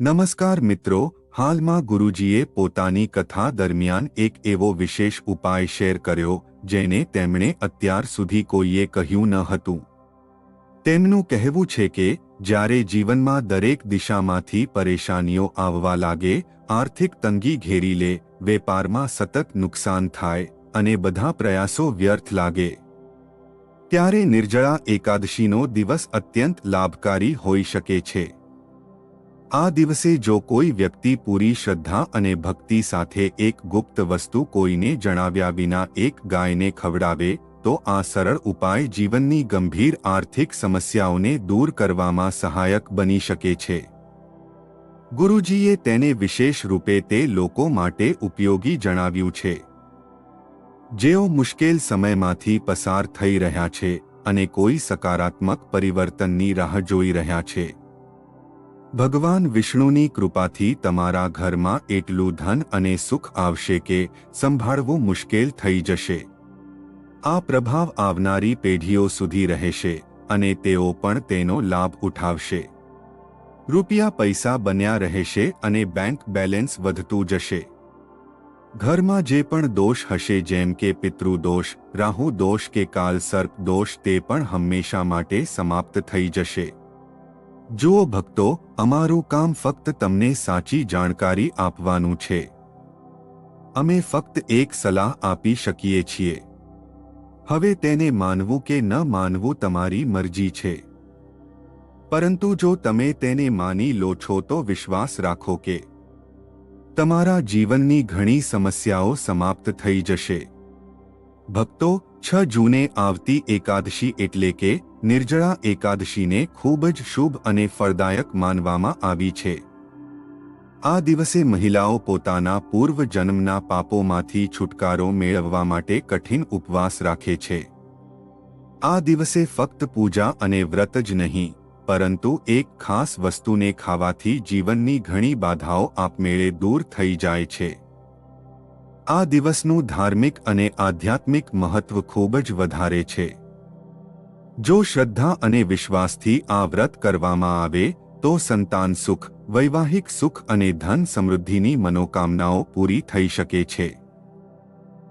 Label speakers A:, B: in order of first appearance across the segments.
A: નમસ્કાર મિત્રો, હાલમાં ગુરુજીએ પોતાની કથા દરમિયાન એક એવો વિશેષ ઉપાય શેર કર્યો, જેને તેમણે અત્યાર સુધી કોઈએ કહ્યું ન હતું. તેમનું કહેવું છે કે, જ્યારે જીવનમાં દરેક દિશામાંથી પરેશાનીઓ આવવા લાગે, આર્થિક તંગી ઘેરી લે, વેપારમાં સતત નુકસાન થાય, અને બધા પ્રયાસો વ્યર્થ લાગે. ત્યારે નિર્જળા એકાદશીનો દિવસ અત્યંત લાભકારી હોઈ શકે છે. આ દિવસે જો કોઈ વ્યક્તિ પૂરી શ્રદ્ધા અને ભક્તિ સાથે એક ગુપ્ત વસ્તુ કોઈને જણાવ્યા વિના એક ગાયને ખવડાવે, તો આ સરળ ઉપાય જીવનની ગંભીર આર્થિક સમસ્યાઓને દૂર કરવામાં સહાયક બની શકે છે. ગુરુજીએ તેને વિશેષ રૂપે તે લોકો માટે ઉપયોગી જણાવ્યું છે. જેઓ મુશ્કેલ સમયમાંથી પસાર થઈ રહ્યા છે અને કોઈ સકારાત્મક પરિવર્તનની રાહ જોઈ રહ્યા છે. ભગવાન વિષ્ણુની કૃપાથી તમારા ઘરમાં એટલું ધન અને સુખ આવશે કે સંભાળવું મુશ્કેલ થઈ જશે. આ પ્રભાવ આવનારી પેઢીઓ સુધી રહેશે અને તેઓ પણ તેનો લાભ ઉઠાવશે. રૂપિયા પૈસા બન્યા રહેશે અને બેંક બેલેન્સ વધતું જશે. ઘરમાં જે પણ દોષ હશે જેમ કે પિતૃદોષ રાહુ દોષ કે કાલ સર્પ દોષ તે પણ હંમેશા માટે સમાપ્ત થઈ જશે. જુઓ ભક્તો, અમારું કામ ફક્ત તમને સાચી જાણકારી આપવાનું છે. અમે ફક્ત એક સલાહ આપી શકીએ છીએ. હવે તેને માનવું કે ન માનવું તમારી મરજી છે. પરંતુ જો તમે તેને માની લો છો તો વિશ્વાસ રાખો કે તમારા જીવનની ઘણી સમસ્યાઓ સમાપ્ત થઈ જશે. ભક્તો, છ જૂને આવતી એકાદશી એટલે કે નિર્જળા એકાદશીને ખૂબ જ શુભ અને ફળદાયક માનવામાં આવી છે. આ દિવસે મહિલાઓ પોતાના પૂર્વ જન્મના પાપોમાંથી છુટકારો મેળવવા માટે કઠિન ઉપવાસ રાખે છે. આ દિવસે ફક્ત પૂજા અને વ્રત જ નહીં, પરંતુ એક ખાસ વસ્તુને ખાવાથી જીવનની ઘણી બાધાઓ આપમેળે દૂર થઈ જાય છે. આ દિવસનું ધાર્મિક અને આધ્યાત્મિક મહત્વ ખૂબ જ વધારે છે. જો શ્રદ્ધા અને વિશ્વાસથી આ વ્રત કરવામાં આવે, તો સંતાન સુખ, વૈવાહિક સુખ અને ધન સમૃદ્ધિની મનોકામનાઓ પૂરી થઈ શકે છે.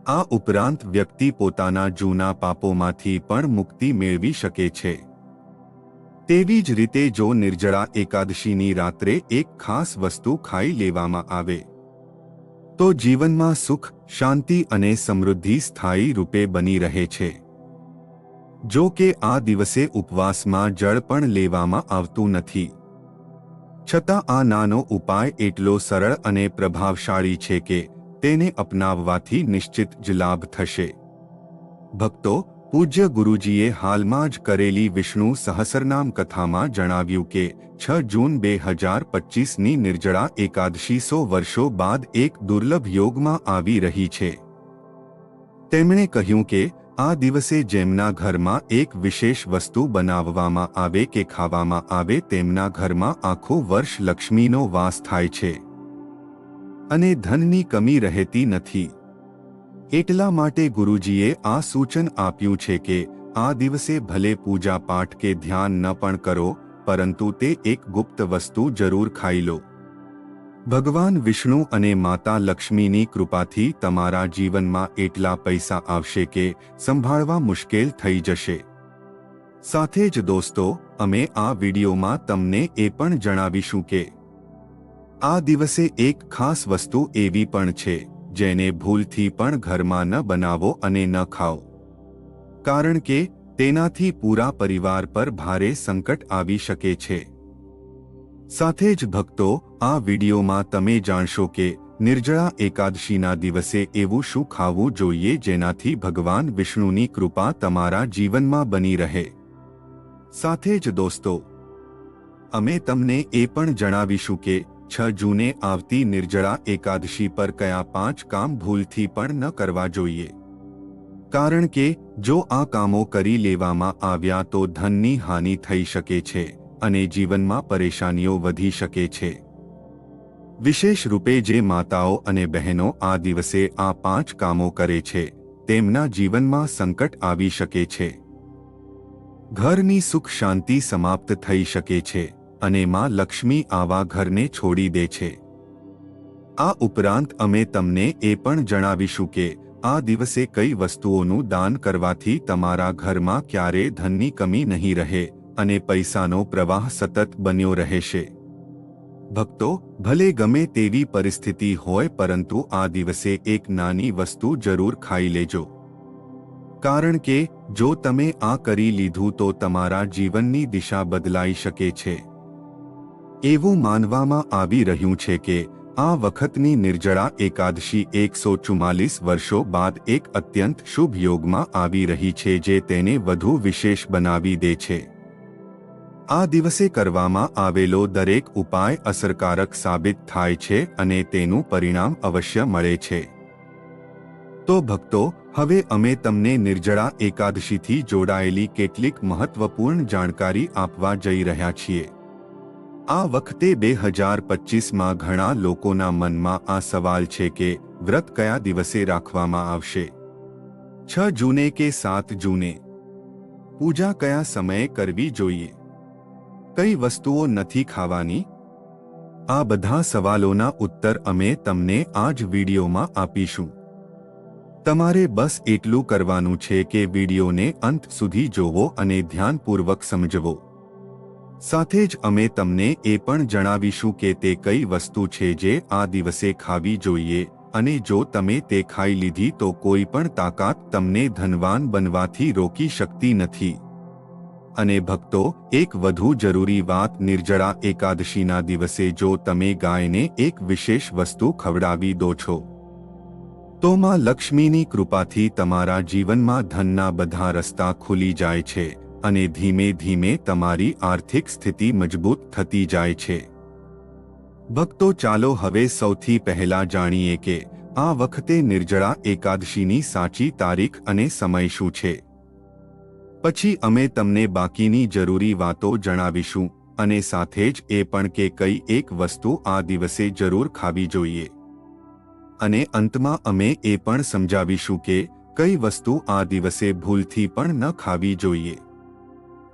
A: આ ઉપરાંત વ્યક્તિ પોતાના જૂના પાપોમાંથી પણ મુક્તિ મેળવી શકે છે. તેવી જ રીતે જો નિર્જળા એકાદશીની રાત્રે એક ખાસ વસ્તુ ખાઈ લેવામાં આવે, તો જીવનમાં સુખ, શાંતિ અને સમૃદ્ધિ સ્થાયી રૂપે બની રહે છે. જો કે આ દિવસે ઉપવાસમાં જળ પણ લેવામાં આવતું નથી. છતાં આ નાનો ઉપાય એટલો સરળ અને પ્રભાવશાળી છે કે તેને અપનાવવાથી નિશ્ચિત જ લાભ થશે. ભક્તો, પૂજ્ય ગુરુજીએ હાલમાં જ કરેલી વિષ્ણુ સહસરનામ કથામાં જણાવ્યું કે છ જૂન બે હજાર પચીસની નિર્જળા એકાદશી સો વર્ષો બાદ એક દુર્લભ યોગમાં આવી રહી છે. તેમણે કહ્યું કે આ દિવસે જેમના ઘરમાં એક વિશેષ વસ્તુ બનાવવામાં આવે કે ખાવામાં આવે તેમના ઘરમાં આખો વર્ષ લક્ષ્મીનો વાસ થાય છે. અને ધનની કમી રહેતી નથી. એટલા માટે ગુરુજીએ આ સૂચન આપ્યું છે કે આ દિવસે ભલે પૂજા પાઠ કે ધ્યાન ન પણ કરો, પરંતુ તે એક ગુપ્ત વસ્તુ જરૂર ખાઈ લો. ભગવાન વિષ્ણુ અને માતા લક્ષ્મીની કૃપાથી તમારા જીવનમાં એટલા પૈસા આવશે કે સંભાળવા મુશ્કેલ થઈ જશે. સાથે જ દોસ્તો, અમે આ વિડીયોમાં તમને એ પણ જણાવીશું કે આ દિવસે એક ખાસ વસ્તુ એવી પણ છે, જેને ભૂલથી પણ ઘરમાં ન બનાવો અને ન ખાઓ. કારણ કે તેનાથી પૂરા પરિવાર પર ભારે સંકટ આવી શકે છે. સાથે જ ભક્તો, આ વિડીયોમાં તમે જાણશો કે નિર્જળા એકાદશીના દિવસે એવું શું ખાવું જોઈએ જેનાથી ભગવાન વિષ્ણુની કૃપા તમારા જીવનમાં બની રહે. સાથે જ દોસ્તો, અમે તમને એ પણ જણાવીશું કે છ જૂને આવતી નિર્જળા એકાદશી પર કયા પાંચ કામ ભૂલથી પણ ન કરવા જોઈએ. કારણ કે, જો આ કામો કરી લેવામાં આવ્યા તો ધનની હાનિ થઈ શકે છે. અને જીવનમાં પરેશાનીઓ વધી શકે છે. વિશેષ રૂપે જે માતાઓ અને બહેનો આ દિવસે આ પાંચ કામો કરે છે, તેમના જીવનમાં સંકટ આવી શકે છે. ઘરની સુખ શાંતિ સમાપ્ત થઈ શકે છે અને માં લક્ષ્મી આવા ઘરને છોડી દે છે. આ ઉપરાંત અમે તમને એ પણ જણાવીશું કે, આ દિવસે કઈ વસ્તુઓનું દાન કરવાથી તમારા ઘરમાં ક્યારે ધનની કમી નહીં રહે અને પૈસાનો પ્રવાહ સતત બન્યો રહેશે. ભક્તો, ભલે ગમે તેવી પરિસ્થિતિ હોય પરંતુ આ દિવસે એક નાની વસ્તુ જરૂર ખાઈ લેજો. કારણ કે, જો તમે આ કરી લીધું તો તમારા જીવનની દિશા બદલાઈ શકે છે. એવું માનવામાં આવી રહ્યું છે કે, આ વખતની નિર્જળા એકાદશી એકસો ચુમ્માલીસ વર્ષો બાદ એક અત્યંત શુભ યોગમાં આવી રહી છે જે તેને વધુ વિશેષ બનાવી દે છે. આ દિવસે કરવામાં આવેલો દરેક ઉપાય અસરકારક સાબિત થાય છે અને તેનું પરિણામ અવશ્ય મળે છે. તો ભક્તો, હવે અમે તમને નિર્જળા એકાદશીથી જોડાયેલી કેટલીક મહત્વપૂર્ણ જાણકારી આપવા જઈ રહ્યા છીએ. આ વખતે બે હજાર પચીસમાં ઘણા લોકોના મનમાં આ સવાલ છે કે, વ્રત કયા દિવસે રાખવામાં આવશે? છ જૂને કે સાત જૂને? પૂજા કયા સમયે કરવી જોઈએ? કઈ વસ્તુઓ નથી ખાવાની? આ બધા સવાલોના ઉત્તર અમે તમને આ જ વિડીયોમાં આપીશું. તમારે બસ એટલું કરવાનું છે કે વિડીયોને અંત સુધી જોવો અને ધ્યાનપૂર્વક સમજવો. સાથે જ અમે તમને એ પણ જણાવીશું કે તે કઈ વસ્તુ છે જે આ દિવસે ખાવી જોઈએ અને જો તમે તે ખાઈ લીધી તો કોઈ પણ તાકાત તમને ધનવાન બનવાથી રોકી શકતી નથી. અને ભક્તો, એક વધુ જરૂરી વાત નિર્જળા એકાદશીના દિવસે જો તમે ગાયને એક વિશેષ વસ્તુ ખવડાવી દો છો. તો માં લક્ષ્મીની કૃપાથી તમારા જીવનમાં ધનના બધા રસ્તા ખુલી જાય છે અને ધીમે ધીમે તમારી આર્થિક સ્થિતિ મજબૂત થતી જાય છે. ભક્તો ચાલો હવે સૌથી પહેલા જાણીએ કે આ વખતે નિર્જળા એકાદશીની સાચી તારીખ અને સમય શું છે. પછી અમે તમને બાકીની જરૂરી વાતો જણાવીશું અને સાથે જ એ પણ કે કઈ એક વસ્તુ આ દિવસે જરૂર ખાવી જોઈએ. અને અંતમાં અમે એ પણ સમજાવીશું કે કઈ વસ્તુ આ દિવસે ભૂલથી પણ ન ખાવી જોઈએ.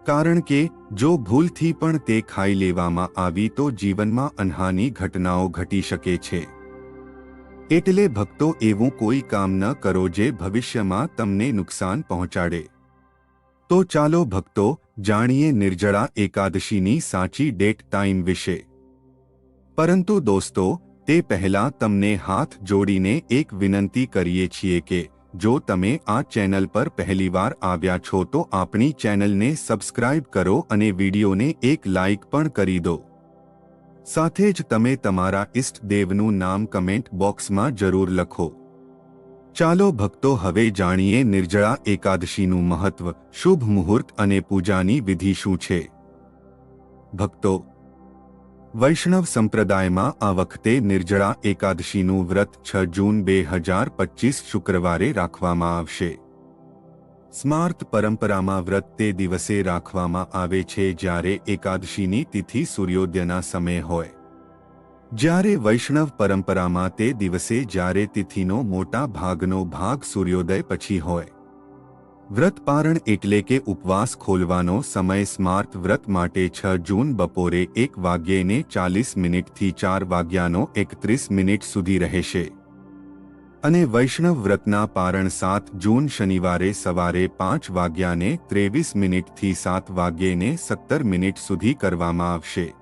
A: કારણ કે, જો ભૂલથી પણ તે ખાઈ લેવામાં આવી તો જીવનમાં અનહાની ઘટનાઓ ઘટી શકે છે. એટલે ભક્તો એવું કોઈ કામ ન કરો જે ભવિષ્યમાં તમને નુકસાન પહોંચાડે. તો ચાલો ભક્તો જાણીએ નિર્જળા એકાદશીની સાચી ડેટ ટાઈમ વિશે. પરંતુ દોસ્તો, તે પહેલાં તમને હાથ જોડીને એક વિનંતી કરીએ છીએ કે, જો તમે આ ચેનલ પર પહેલીવાર આવ્યા છો તો આપણી ચેનલને સબસ્ક્રાઇબ કરો અને વિડીયોને એક લાઇક પણ કરી દો. સાથે જ તમે તમારા ઇષ્ટ દેવનું નામ કમેન્ટ બોક્સમાં જરૂર લખો. ચાલો ભક્તો હવે જાણીએ નિર્જળા એકાદશીનું મહત્વ, શુભ મુહૂર્ત અને પૂજાની વિધિ શું છે? ભક્તો, વૈષ્ણવ સંપ્રદાયમાં આ વખતે નિર્જળા એકાદશીનું વ્રત છ જૂન બે હજાર પચીસ શુક્રવારે રાખવામાં આવશે. સ્માર્ત પરંપરામાં વ્રત તે દિવસે રાખવામાં આવે છે જ્યારે એકાદશીની તિથિ સૂર્યોદયના સમય હોય. જ્યારે વૈષ્ણવ પરંપરામાં તે દિવસે જ્યારે તિથિનો મોટા ભાગનો ભાગ સૂર્યોદય પછી હોય. વ્રતપારણ એટલે કે ઉપવાસ ખોલવાનો સમય સ્માર્ત વ્રત માટે છ જૂન બપોરે એક વાગ્યેને ચાલીસ મિનિટથી ચાર વાગ્યાનો એકત્રીસ મિનિટ સુધી રહેશે. અને વૈષ્ણવ વ્રતના પારણ સાત જૂન શનિવારે સવારે પાંચ વાગ્યાને ત્રેવીસ મિનિટથી સાત વાગ્યેને સત્તર મિનિટ સુધી કરવામાં આવશે.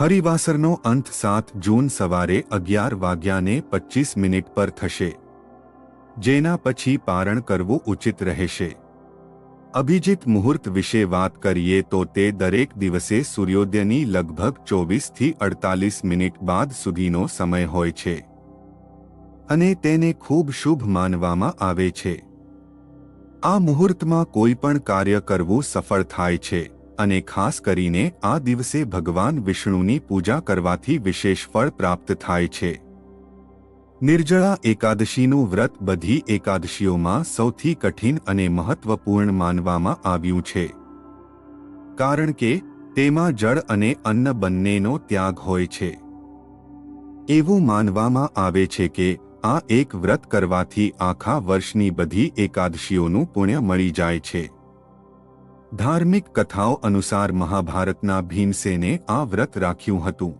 A: હરિવાસરનો અંત સાત જૂન સવારે અગિયાર વાગ્યાને પચીસ મિનિટ પર થશે. જેના પછી પારણ કરવું ઉચિત રહેશે. અભિજીત મુહૂર્ત વિશે વાત કરીએ તો તે દરેક દિવસે સૂર્યોદયની લગભગ ચોવીસથી અડતાલીસ મિનિટ બાદ સુધીનો સમય હોય છે. અને તેને ખૂબ શુભ માનવામાં આવે છે. આ મુહૂર્તમાં કોઈ પણ કાર્ય કરવું સફળ થાય છે. અને ખાસ કરીને આ દિવસે ભગવાન વિષ્ણુની પૂજા કરવાથી વિશેષ ફળ પ્રાપ્ત થાય છે. નિર્જળા એકાદશીનું વ્રત બધી એકાદશીઓમાં સૌથી કઠિન અને મહત્વપૂર્ણ માનવામાં આવ્યું છે. કારણ કે, તેમાં જળ અને અન્ન બંનેનો ત્યાગ હોય છે. એવું માનવામાં આવે છે કે, આ એક વ્રત કરવાથી આખા વર્ષની બધી એકાદશીઓનું પુણ્ય મળી જાય છે. ધાર્મિક કથાઓ અનુસાર મહાભારતના ભીમસેને આ વ્રત રાખ્યું હતું.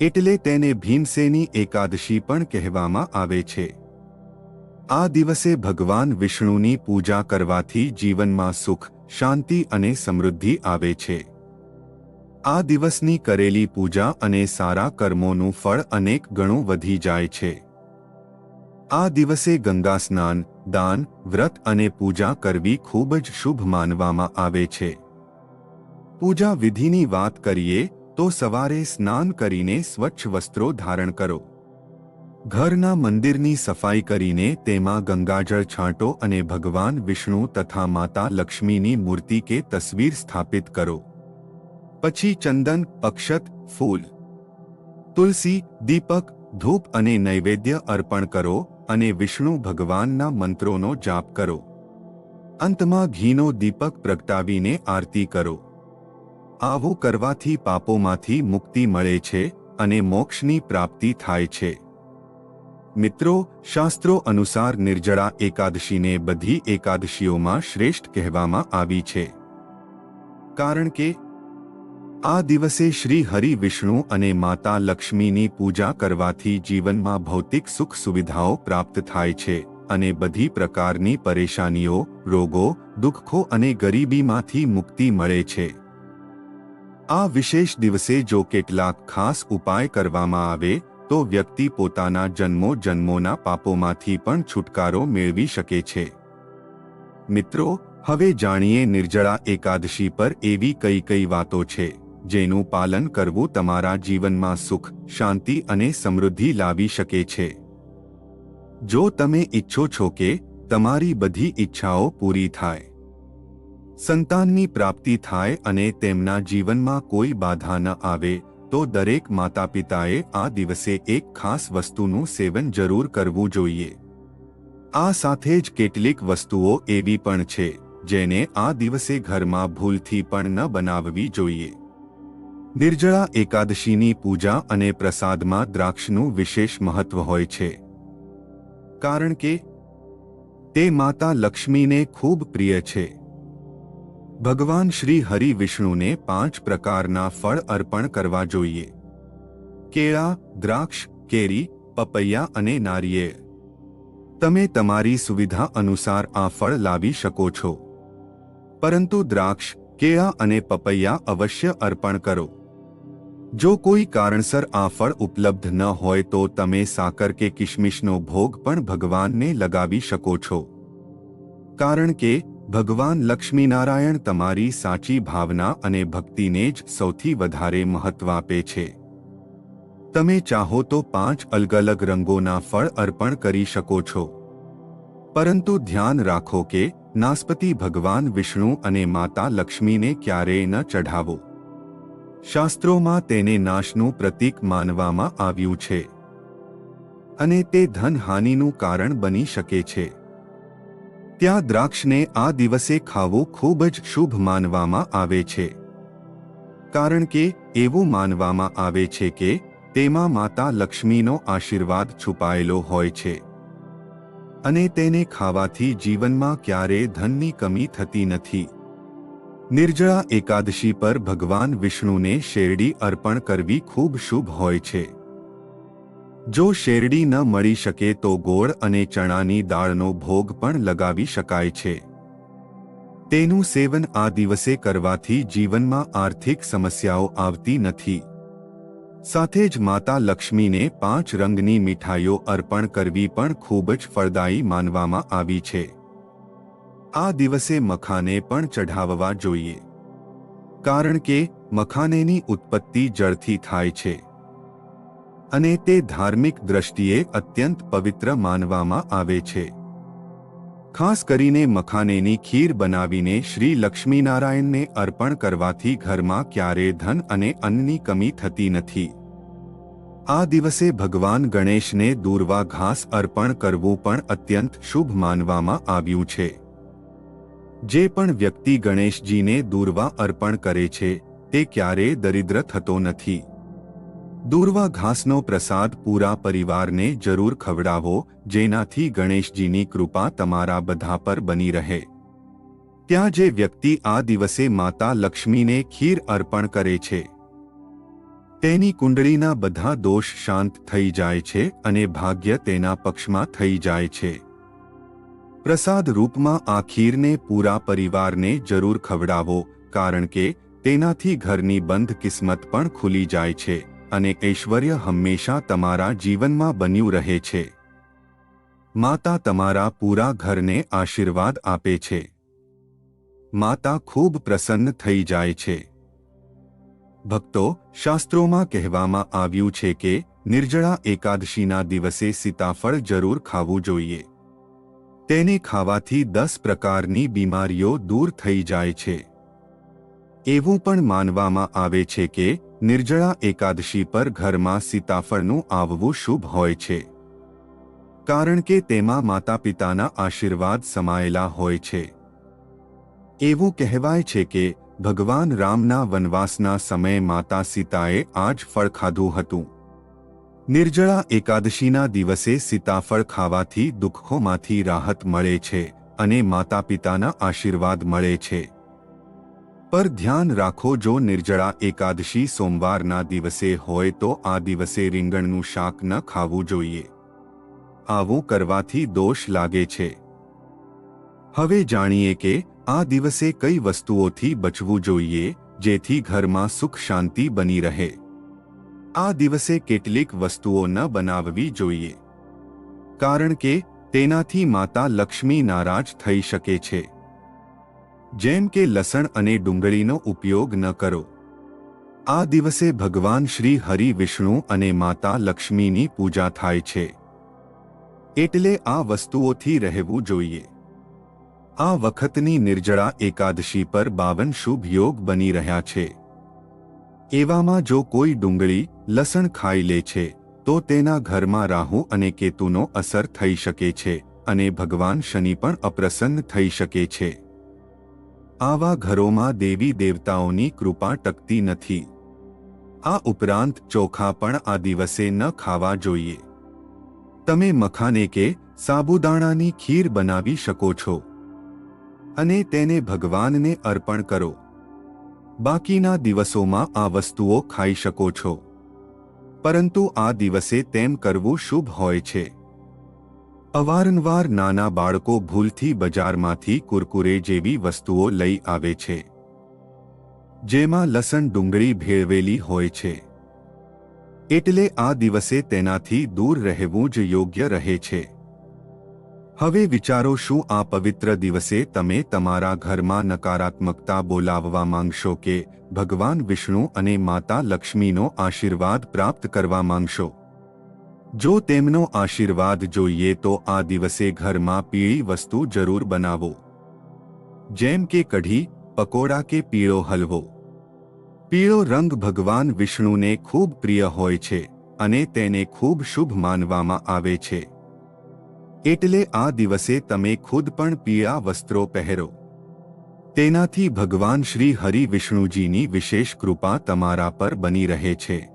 A: એટલે તેને ભીમસેની એકાદશી પણ કહેવામાં આવે છે. આ દિવસે ભગવાન વિષ્ણુની પૂજા કરવાથી જીવનમાં સુખ, શાંતિ અને સમૃદ્ધિ આવે છે. આ દિવસની કરેલી પૂજા અને સારા કર્મોનું ફળ અનેક ગણું વધી જાય છે. આ દિવસે ગંગા સ્નાન દાન, વ્રત અને પૂજા કરવી ખૂબ જ શુભ માનવામાં આવે છે. પૂજા વિધિની વાત કરીએ, તો સવારે સ્નાન કરીને સ્વચ્છ વસ્ત્રો ધારણ કરો. ઘરના મંદિરની સફાઈ કરીને તેમાં ગંગાજળ છાંટો અને ભગવાન વિષ્ણુ તથા માતા લક્ષ્મીની મૂર્તિ કે તસવીર સ્થાપિત કરો. પછી ચંદન, અક્ષત, ફૂલ, તુલસી, દીપક, ધૂપ અને નૈવેદ્ય અર્પણ કરો અને વિષ્ણુ ભગવાનના મંત્રોનો જાપ કરો. અંતમાં ઘીનો દીપક પ્રગટાવીને આરતી કરો. આવું કરવાથી પાપોમાંથી મુક્તિ મળે છે અને મોક્ષની પ્રાપ્તિ થાય છે. મિત્રો, શાસ્ત્રો અનુસાર નિર્જળા એકાદશીને બધી એકાદશીઓમાં શ્રેષ્ઠ કહેવામાં આવી છે. કારણ કે આ દિવસે શ્રી હરિ વિષ્ણુ અને માતા લક્ષ્મીની પૂજા કરવાથી જીવનમાં ભૌતિક સુખ સુવિધાઓ પ્રાપ્ત થાય છે અને બધી પ્રકારની પરેશાનીઓ, રોગો, દુઃખો અને ગરીબીમાંથી મુક્તિ મળે છે. આ વિશેષ દિવસે જો કેટલાક ખાસ ઉપાય કરવામાં આવે, તો વ્યક્તિ પોતાના જન્મો જન્મોના પાપોમાંથી પણ છુટકારો મેળવી શકે છે. મિત્રો, હવે જાણીએ નિર્જળા એકાદશી પર એવી કઈ કઈ વાતો છે. જેનું પાલન કરવું તમારા જીવનમાં સુખ, શાંતિ અને સમૃદ્ધિ લાવી શકે છે. જો તમે ઈચ્છો છો કે તમારી બધી ઈચ્છાઓ પૂરી થાય, સંતાનની પ્રાપ્તિ થાય અને તેમના જીવનમાં કોઈ બાધા ન આવે, તો દરેક માતા પિતાએ આ દિવસે એક ખાસ વસ્તુનું સેવન જરૂર કરવું જોઈએ. આ સાથે જ કેટલીક વસ્તુઓ એવી પણ છે, જેને આ દિવસે ઘરમાં ભૂલથી પણ ન બનાવવી જોઈએ. નિર્જળા એકાદશીની પૂજા અને પ્રસાદમાં દ્રાક્ષનું વિશેષ મહત્વ હોય છે. કારણ કે, તે માતા લક્ષ્મીને ખૂબ પ્રિય છે. ભગવાન શ્રી હરિ વિષ્ણુને પાંચ પ્રકારના ફળ અર્પણ કરવા જોઈએ. કેળા, દ્રાક્ષ, કેરી, પપૈયા અને નારિયેળ. તમે તમારી સુવિધા અનુસાર આ ફળ લાવી શકો છો. પરંતુ દ્રાક્ષ, કેળા અને પપૈયા અવશ્ય અર્પણ કરો. જો કોઈ કારણસર આ ફળ ઉપલબ્ધ ન હોય તો તમે સાકર કે કિશમિશનો ભોગ પણ ભગવાનને લગાવી શકો છો. કારણ કે, ભગવાન લક્ષ્મીનારાયણ તમારી સાચી ભાવના અને ભક્તિને જ સૌથી વધારે મહત્વ આપે છે. તમે ચાહો તો પાંચ અલગ અલગ રંગોના ફળ અર્પણ કરી શકો છો. પરંતુ ધ્યાન રાખો કે, નાસ્પતિ ભગવાન વિષ્ણુ અને માતા લક્ષ્મીને ક્યારેય ન ચઢાવો. શાસ્ત્રોમાં તેને નાશનું પ્રતીક માનવામાં આવ્યું છે. અને તે ધનહાનિનું કારણ બની શકે છે. ત્યાં દ્રાક્ષને આ દિવસે ખાવું ખૂબ જ શુભ માનવામાં આવે છે. કારણ કે, એવું માનવામાં આવે છે કે, તેમાં માતા લક્ષ્મીનો આશીર્વાદ છુપાયેલો હોય છે. અને તેને ખાવાથી જીવનમાં ક્યારેય ધનની કમી થતી નથી. નિર્જળા એકાદશી પર ભગવાન વિષ્ણુને શેરડી અર્પણ કરવી ખૂબ શુભ હોય છે. જો શેરડી ન મળી શકે તો ગોળ અને ચણાની દાળનો ભોગ પણ લગાવી શકાય છે. તેનું સેવન આ દિવસે કરવાથી જીવનમાં આર્થિક સમસ્યાઓ આવતી નથી. સાથે જ માતા લક્ષ્મીને પાંચ રંગની મીઠાઈઓ અર્પણ કરવી પણ ખૂબ જ ફળદાયી માનવામાં આવી છે. આ દિવસે મખાને પણ ચઢાવવા જોઈએ. કારણ કે, મખાનેની ઉત્પત્તિ જળથી થાય છે. અને તે ધાર્મિક દ્રષ્ટિએ અત્યંત પવિત્ર માનવામાં આવે છે. ખાસ કરીને મખાનેની ખીર બનાવીને શ્રી લક્ષ્મીનારાયણને અર્પણ કરવાથી ઘરમાં ક્યારે ધન અને અન્નની કમી થતી નથી. આ દિવસે ભગવાન ગણેશને દૂરવા ઘાસ અર્પણ કરવું પણ અત્યંત શુભ માનવામાં આવ્યું છે. જે પણ વ્યક્તિ ગણેશજીને દૂરવા અર્પણ કરે છે, તે ક્યારેય દરિદ્ર થતો નથી. દૂર્વા ઘાસનો પ્રસાદ પૂરા પરિવારને જરૂર ખવડાવો, જેનાથી ગણેશજીની કૃપા તમારા બધા પર બની રહે. ત્યાં જે વ્યક્તિ આ દિવસે માતા લક્ષ્મીને ખીર અર્પણ કરે છે, તેની કુંડળીના બધા દોષ શાંત થઈ જાય છે અને ભાગ્ય તેના પક્ષમાં થઈ જાય છે. પ્રસાદ રૂપમાં આ ખીરને પૂરા પરિવારને જરૂર ખવડાવો, કારણ કે તેનાથી ઘરની બંધ કિસ્મત પણ ખુલી જાય છે અને ઐશ્વર્ય હંમેશા તમારા જીવનમાં બન્યું રહે છે. માતા તમારા પૂરા ઘરને આશીર્વાદ આપે છે. માતા ખૂબ પ્રસન્ન થઈ જાય છે. ભક્તો, શાસ્ત્રોમાં કહેવામાં આવ્યું છે કે નિર્જળા એકાદશીના દિવસે સીતાફળ જરૂર ખાવું જોઈએ. તેને ખાવાથી દસ પ્રકારની બીમારીઓ દૂર થઈ જાય છે. એવું પણ માનવામાં આવે છે કે, નિર્જળા એકાદશી પર ઘરમાં સીતાફળનું આવવું શુભ હોય છે. કારણ કે તેમાં માતા પિતાના આશીર્વાદ સમાયેલા હોય છે. એવું કહેવાય છે કે, ભગવાન રામના વનવાસના સમયે માતા સીતાએ આ જ ફળ ખાધું હતું. નિર્જળા એકાદશીના દિવસે સીતાફળ ખાવાથી દુઃખોમાંથી રાહત મળે છે અને માતા પિતાના આશીર્વાદ મળે છે. પર ધ્યાન રાખો જો નિર્જળા એકાદશી સોમવારના દિવસે હોય તો આ દિવસે રીંગણનું શાક ન ખાવું જોઈએ. આવું કરવાથી દોષ લાગે છે. હવે જાણીએ કે આ દિવસે કઈ વસ્તુઓથી બચવું જોઈએ જેથી ઘરમાં સુખ શાંતિ બની રહે. આ દિવસે કેટલીક વસ્તુઓ ન બનાવવી જોઈએ. કારણ કે, તેનાથી માતા લક્ષ્મી નારાજ થઈ શકે છે. જેમ કે લસણ અને ડુંગળીનો ઉપયોગ ન કરો. આ દિવસે ભગવાન શ્રી હરિ વિષ્ણુ અને માતા લક્ષ્મીની પૂજા થાય છે. એટલે આ વસ્તુઓથી રહેવું જોઈએ. આ વખતની નિર્જળા એકાદશી પર બાવન શુભ યોગ બની રહ્યા છે. એવામાં જો કોઈ ડુંગળી લસણ ખાઈ લે છે, તો તેના ઘરમાં રાહુ અને કેતુનો અસર થઈ શકે છે અને ભગવાન શનિ પણ અપ્રસન્ન થઈ શકે છે. આવા ઘરોમાં દેવી દેવતાઓની કૃપા ટકતી નથી. આ ઉપરાંત ચોખા પણ આ દિવસે ન ખાવા જોઈએ. તમે મખાને કે સાબુદાણાની ખીર બનાવી શકો છો. અને તેને ભગવાનને અર્પણ કરો. બાકીના દિવસોમાં આ વસ્તુઓ ખાઈ શકો છો. પરંતુ આ દિવસે તેમ કરવું શુભ હોય છે. અવારનવાર નાના બાળકો ભૂલથી બજારમાંથી કુરકુરે જેવી વસ્તુઓ લઈ આવે છે. જેમાં લસણ ડુંગળી ભેળવેલી હોય છે. એટલે આ દિવસે તેનાથી દૂર રહેવું જ યોગ્ય રહે છે. હવે વિચારો શું આ પવિત્ર દિવસે તમે તમારા ઘરમાં નકારાત્મકતા બોલાવવા માંગશો કે ભગવાન વિષ્ણુ અને માતા લક્ષ્મીનો આશીર્વાદ પ્રાપ્ત કરવા માંગશો? જો તેમનો આશીર્વાદ જોઈએ તો આ દિવસે ઘરમાં પીળી વસ્તુ જરૂર બનાવો. જેમ કે કઢી, પકોડા કે પીળો હલવો. પીળો રંગ ભગવાન વિષ્ણુને ખૂબ પ્રિય હોય છે અને તેને ખૂબ શુભ માનવામાં આવે છે. એટલે આ દિવસે તમે ખુદ પણ પીળા વસ્ત્રો પહેરો. તેનાથી ભગવાન શ્રી હરિ વિષ્ણુજીની વિશેષ કૃપા તમારા પર બની રહે છે.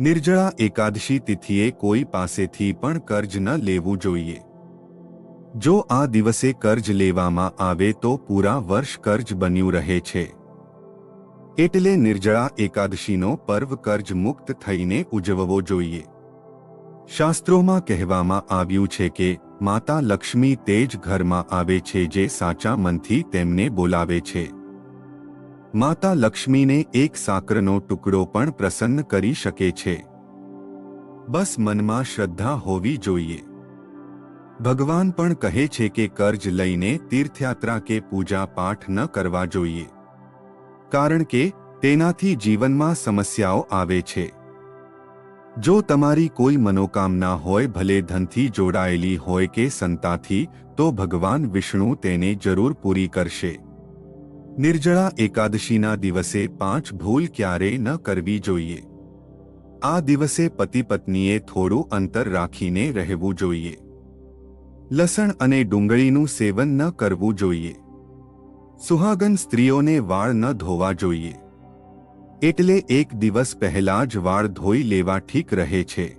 A: નિર્જળા એકાદશી તિથિએ કોઈ પાસેથી પણ કર્જ ન લેવું જોઈએ. જો આ દિવસે કર્જ લેવામાં આવે તો પૂરા વર્ષ કર્જ બન્યું રહે છે. એટલે નિર્જળા એકાદશીનો પર્વ કર્જ મુક્ત થઈને ઉજવવો જોઈએ. શાસ્ત્રોમાં કહેવામાં આવ્યું છે કે, માતા લક્ષ્મી તે જ ઘરમાં આવે છે જે સાચા મનથી તેમને બોલાવે છે. માતા લક્ષ્મીને એક સાકરનો ટુકડો પણ પ્રસન્ન કરી શકે છે. બસ મનમાં શ્રદ્ધા હોવી જોઈએ. ભગવાન પણ કહે છે કે કર્જ લઈને તીર્થયાત્રા કે પૂજા પાઠ ન કરવા જોઈએ. કારણ કે, તેનાથી જીવનમાં સમસ્યાઓ આવે છે. જો તમારી કોઈ મનોકામના હોય ભલે ધનથી જોડાયેલી હોય કે સંતાથી, તો ભગવાન વિષ્ણુ તેને જરૂર પૂરી કરશે. નિર્જળા એકાદશીના દિવસે પાંચ ભૂલ ક્યારેય ન કરવી જોઈએ. આ દિવસે પતિ પત્નીએ થોડું અંતર રાખીને રહેવું જોઈએ. લસણ અને ડુંગળીનું સેવન ન કરવું જોઈએ. સુહાગન સ્ત્રીઓને વાળ ન ધોવા જોઈએ. એટલે એક દિવસ પહેલા જ વાળ ધોઈ લેવા ઠીક રહે છે.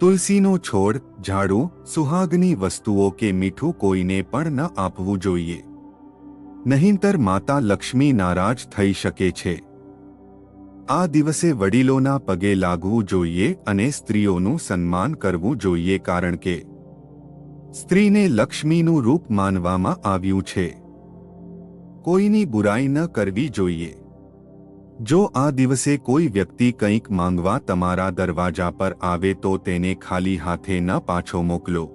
A: તુલસીનો છોડ, ઝાડુ, સુહાગની વસ્તુઓ કે મીઠું કોઈને પણ ન આપવું જોઈએ. નહીંતર માતા લક્ષ્મી નારાજ થઈ શકે છે. આ દિવસે વડીલોના પગે લાગવું જોઈએ અને સ્ત્રીઓનું સન્માન કરવું જોઈએ કારણ કે સ્ત્રીને લક્ષ્મીનું રૂપ માનવામાં આવ્યું છે. કોઈની બુરાઈ ન કરવી જોઈએ. જો આ દિવસે કોઈ વ્યક્તિ કંઈક માંગવા તમારા દરવાજા પર આવે તો તેને ખાલી હાથે ન પાછો મોકલો.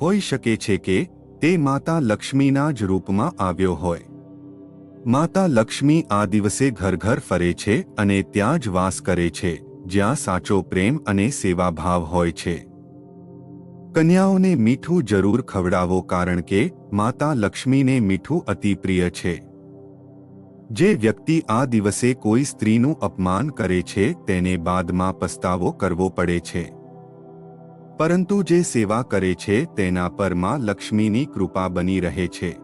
A: હોઈ શકે છે કે તે માતા લક્ષ્મીના જ રૂપમાં આવ્યો હોય. માતા લક્ષ્મી આ દિવસે ઘર ઘર ફરે છે અને ત્યાં જ વાસ કરે છે, જ્યાં સાચો પ્રેમ અને સેવાભાવ હોય છે. કન્યાઓને મીઠું જરૂર ખવડાવો કારણ કે માતા લક્ષ્મીને મીઠું અતિ પ્રિય છે. જે વ્યક્તિ આ દિવસે કોઈ સ્ત્રીનું અપમાન કરે છે, તેને બાદમાં પસ્તાવો કરવો પડે છે. પરંતુ જે સેવા કરે છે, તેના પરમાં લક્ષ્મીની કૃપા બની રહે છે.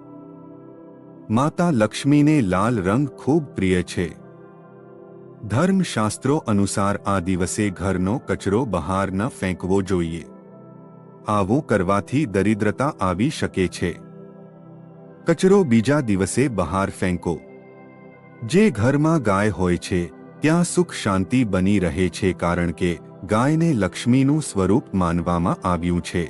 A: માતા લક્ષ્મીને લાલ રંગ ખૂબ પ્રિય છે. ધર્મશાસ્ત્રો અનુસાર આ દિવસે ઘરનો કચરો બહાર ન ફેંકવો જોઈએ. આવું કરવાથી દરિદ્રતા આવી શકે છે. કચરો બીજા દિવસે બહાર ફેંકો. જે ઘરમાં ગાય હોય છે, ત્યાં સુખ શાંતિ બની રહે છે કારણ કે ગાયને લક્ષ્મીનું સ્વરૂપ માનવામાં આવ્યું છે.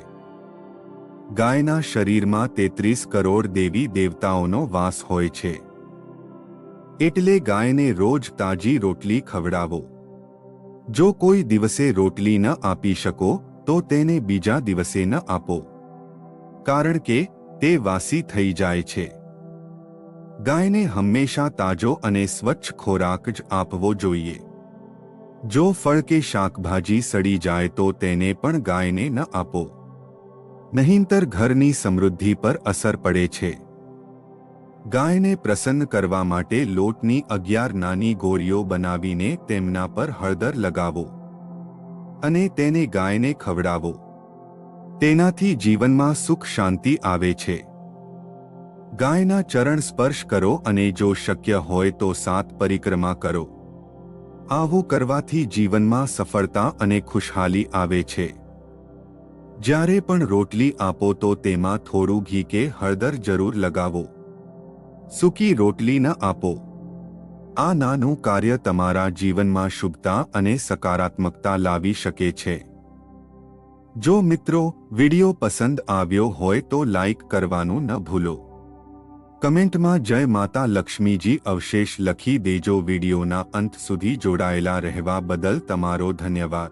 A: ગાયના શરીરમાં તેત્રીસ કરોડ દેવી દેવતાઓનો વાસ હોય છે. એટલે ગાયને રોજ તાજી રોટલી ખવડાવો. જો કોઈ દિવસે રોટલી ન આપી શકો, તો તેને બીજા દિવસે ન આપો. કારણ કે તે વાસી થઈ જાય છે. ગાયને હંમેશા તાજો અને સ્વચ્છ ખોરાક જ આપવો જોઈએ. જો ફળ કે શાકભાજી સડી જાય તો તેને પણ ગાયને ન આપો. નહીંતર ઘરની સમૃદ્ધિ પર અસર પડે છે. ગાયને પ્રસન્ન કરવા માટે લોટની અગિયાર નાની ગોરીઓ બનાવીને તેમના પર હળદર લગાવો. અને તેને ગાયને ખવડાવો. તેનાથી જીવનમાં સુખ શાંતિ આવે છે. ગાયના ચરણ સ્પર્શ કરો અને જો શક્ય હોય તો સાત પરિક્રમા કરો. આવું કરવાથી જીવનમાં સફળતા અને ખુશહાલી આવે છે. જ્યારે પણ રોટલી આપો તો તેમાં થોડું ઘી કે હળદર જરૂર લગાવો. સૂકી રોટલી ન આપો. આ નાનું કાર્ય તમારા જીવનમાં શુભતા અને સકારાત્મકતા લાવી શકે છે. જો મિત્રો, વિડિયો પસંદ આવ્યો હોય તો લાઈક કરવાનું ન ભૂલો. કમેન્ટમાં જય માતા લક્ષ્મીજી અવશેષ લખી દેજો વિડીયોના અંત સુધી જોડાયેલા રહેવા બદલ તમારો ધન્યવાદ.